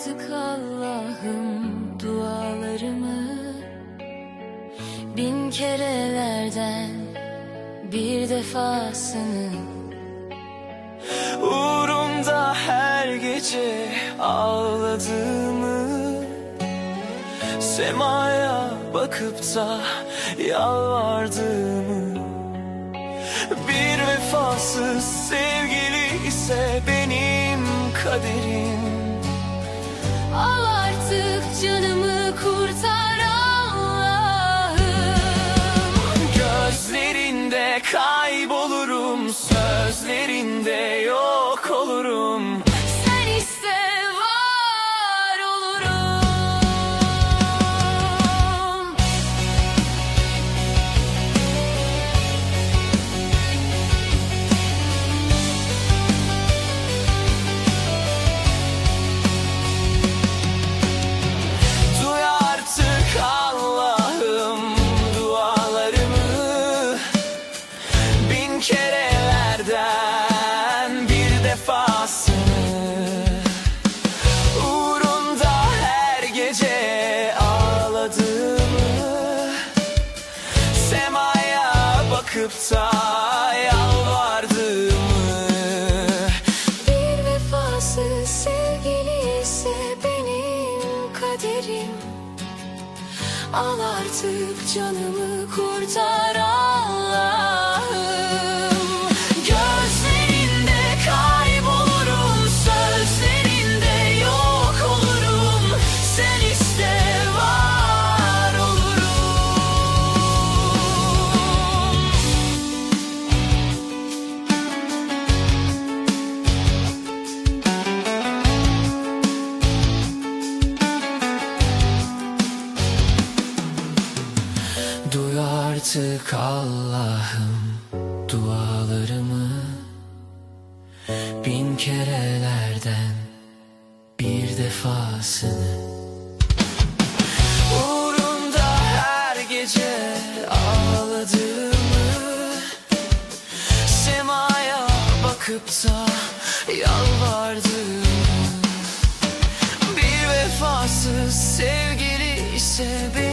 artık Allah'ım dualarımı Bin kerelerden bir defasını Uğrumda her gece ağladığımı Semaya bakıp da yalvardığımı Bir vefasız sevgili ise benim kaderim Al artık canımı kurtar Allah'ım. Gözlerinde kaybolurum Sözlerinde yok olurum Bakıp da yalvardığımı. Bir vefasız sevgili ise benim kaderim. Al artık canımı kurtar Allah'ım Duy artık Allah'ım dualarımı. Bin kerelerden bir defasını. Uğrunda her gece ağladığımı. Semaya bakıp da yalvardığımı. Bir vefasız sevgili ise benim